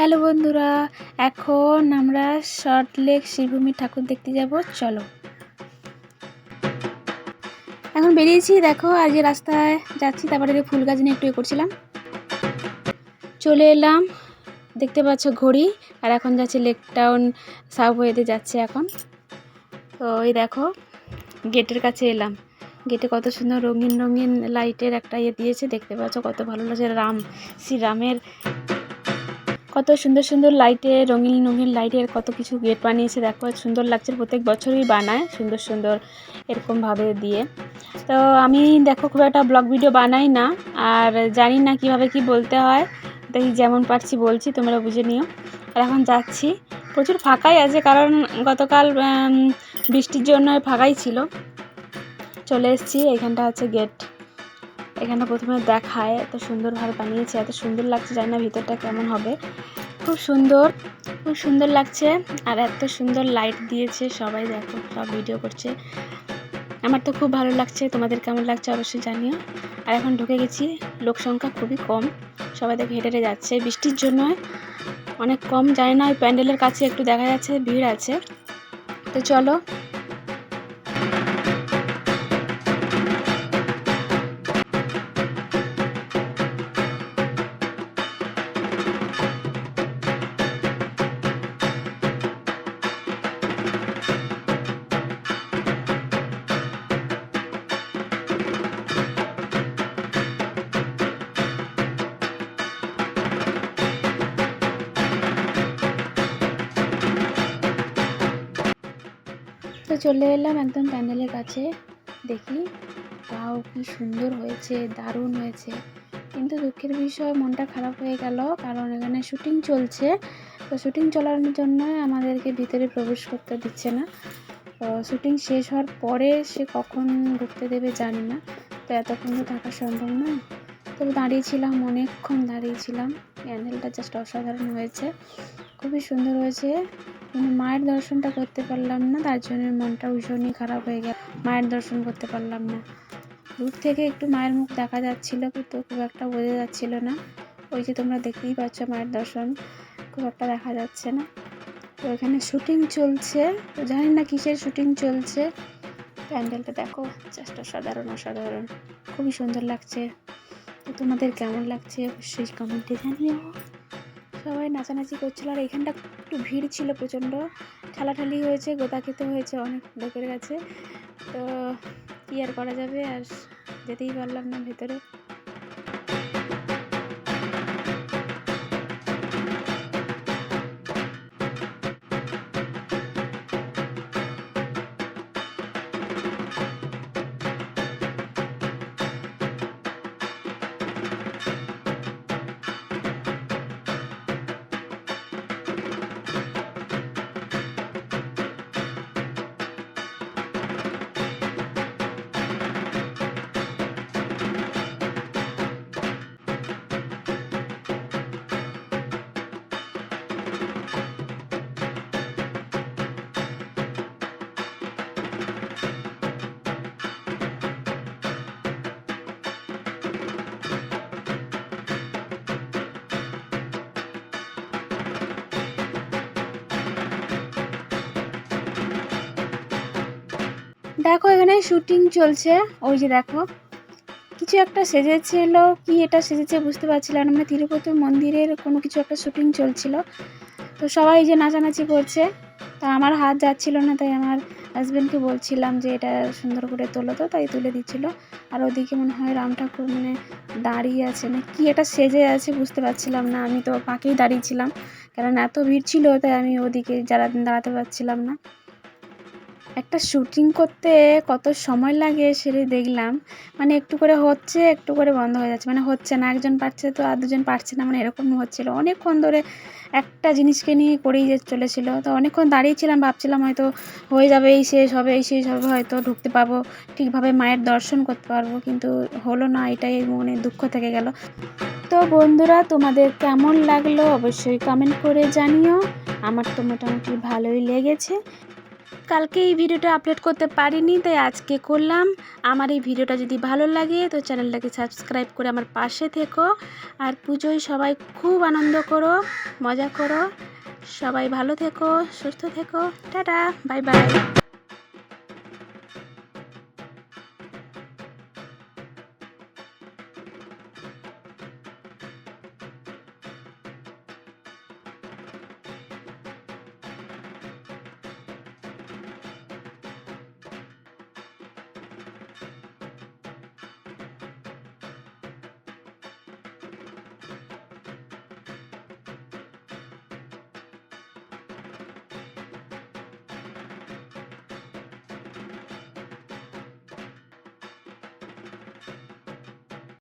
Hello বন্ধুরা, এখন আমরা শর্ট লেক শ্রীভূমি ঠাকুর দেখতে যাব, চলো। এখন বেরিয়েছি, দেখো আজ এই রাস্তায় যাচ্ছি, তারপরে ফুল গাছ নিয়ে একটু এ করছিলাম। চলে এলাম, দেখতে পাচ্ছ ঘড়ি, আর এখন যাচ্ছে লেক টাউন সাবওয়েতে যাচ্ছে এখন। তো এই দেখো, গেটের কাছে এলাম। গেটে কত সুন্দর রঙিন রঙিন লাইটের একটা ইয়ে দিয়েছে, দেখতে পাচ্ছ কত ভালো লাগছে, রাম, শ্রীরামের কত সুন্দর সুন্দর লাইটে রঙিন রঙিন লাইটের কত কিছু গেট বানিয়েছে। দেখো, সুন্দর লাগছে প্রত্যেক বছরই বানায় সুন্দর সুন্দর এরকমভাবে দিয়ে। তো আমি দেখো, খুব একটা ব্লগ ভিডিও বানাই না, আর জানি না কীভাবে কি বলতে হয়। দেখি যেমন পারছি বলছি তোমরা বুঝে নিও। আর এখন যাচ্ছি। প্রচুর ফাঁকাই আছে, কারণ গতকাল বৃষ্টির জন্য ফাঁকাই ছিল। চলে এসেছি, এখানটা হচ্ছে গেট এখানে প্রথমে দেখায় এত সুন্দরভাবে বানিয়েছে, এত সুন্দর লাগছে, জানি না ভিতরটা কেমন হবে। খুব সুন্দর খুব সুন্দর লাগছে, আর এত সুন্দর লাইট দিয়েছে সবাই দেখো, সব ভিডিও করছে। আমার তো খুব ভালো লাগছে, তোমাদের কেমন লাগছে অবশ্যই জানিও। আর এখন ঢুকে গেছি, লোক সংখ্যা খুবই কম, সবাই দেখে হেঁটে হেঁটে যাচ্ছে। বৃষ্টির জন্য অনেক কম, জানি না, ওই প্যান্ডেলের কাছে একটু দেখা যাচ্ছে, ভিড় আছে। তো চলো চলে এলাম একদম প্যান্ডেলের কাছে। দেখি তাও কি সুন্দর হয়েছে, দারুণ হয়েছে। কিন্তু দুঃখের বিষয়, মনটা খারাপ হয়ে গেল, কারণ এখানে শুটিং চলছে। তো শুটিং চলার জন্য আমাদেরকে ভিতরে প্রবেশ করতে দিচ্ছে না। তো শুটিং শেষ হওয়ার পরে সে কখন ঢুকতে দেবে জানি না। তো এতক্ষণ তো থাকা সম্ভব নয় তো দাঁড়িয়েছিলাম অনেকক্ষণ দাঁড়িয়েছিলাম প্যান্ডেলটা জাস্ট অসাধারণ হয়েছে। খুবই সুন্দর হয়েছে। কিন্তু মায়ের দর্শনটা করতে পারলাম না, তার জন্য মনটা ভীষণই খারাপ হয়ে গেল। মায়ের দর্শন করতে পারলাম না। দূর থেকে একটু মায়ের মুখ দেখা যাচ্ছিল, কিন্তু খুব একটা বোঝা যাচ্ছিল না। ওই যে তোমরা দেখতেই পাচ্ছ মায়ের দর্শন, খুব একটা দেখা যাচ্ছে না। তো এখানে শুটিং চলছে। তো জানি না কিসের শুটিং চলছে। প্যান্ডেলটা দেখো, জাস্ট অসাধারণ অসাধারণ। খুবই সুন্দর লাগছে। তো তোমাদের কেমন লাগছে অবশ্যই কমেন্টে জানিও। সবাই নাচানাচি করছিল আর এখানটা একটু ভিড় ছিল প্রচণ্ড। ঠালাঠালি হয়েছে গোতা খেতে হয়েছে অনেক লোকের কাছে। তো কী আর করা যাবে? আর যেতেই পারলাম না ভেতরে। দেখো, এখানে শুটিং চলছে। ওই যে দেখো, কিছু একটা সেজেছিল। কি এটা সেজেছে বুঝতে পারছিলাম না। মানে তিরুপতি মন্দিরের কোনো কিছু একটা শুটিং চলছিল। তো সবাই যে নাচানাচি করছে, তো আমার হাত যাচ্ছিল না, তাই আমার হাজব্যান্ডকে বলছিলাম যে এটা সুন্দর করে তোলো তো, তাই তুলে দিচ্ছিল। আর ওদিকে মনে হয় রাম ঠাকুর মানে দাঁড়িয়ে আছে। না কি এটা সেজে আছে বুঝতে পারছিলাম না। আমি তো পাকেই দাঁড়িয়েছিলাম কারণ এত ভিড় ছিল, তাই আমি ওদিকে যারা দাঁড়াতে পারছিলাম না। একটা শুটিং করতে কত সময় লাগে সেটাই দেখলাম। মানে একটু করে হচ্ছে, একটু করে বন্ধ হয়ে যাচ্ছে। মানে হচ্ছে না, একজন পারছে তো আর দুজন পারছে না মানে এরকম হচ্ছিল। অনেকক্ষণ ধরে একটা জিনিসকে নিয়ে করেই যে চলেছিল। তো অনেকক্ষণ দাঁড়িয়েছিলাম ভাবছিলাম হয়তো হয়ে যাবে, এই শেষ হবে, এই শেষ হবে, হয়তো ঢুকতে পাবো, ঠিকভাবে মায়ের দর্শন করতে পারব, কিন্তু হলো না, এটাই মনে দুঃখ থেকে গেল। তো বন্ধুরা, তোমাদের কেমন লাগল অবশ্যই কমেন্ট করে জানিও। আমার তো মোটামুটি ভালোই লেগেছে। কালকে এই ভিডিওটা আপলোড করতে পারিনি, তাই আজকে করলাম। আমার এই ভিডিওটা যদি ভালো লাগে, তো চ্যানেলটাকে সাবস্ক্রাইব করে আমার পাশে থেকো। আর পুজোয় সবাই খুব আনন্দ করো, মজা করো। সবাই ভালো থেকো, সুস্থ থেকো। Tata, bye bye.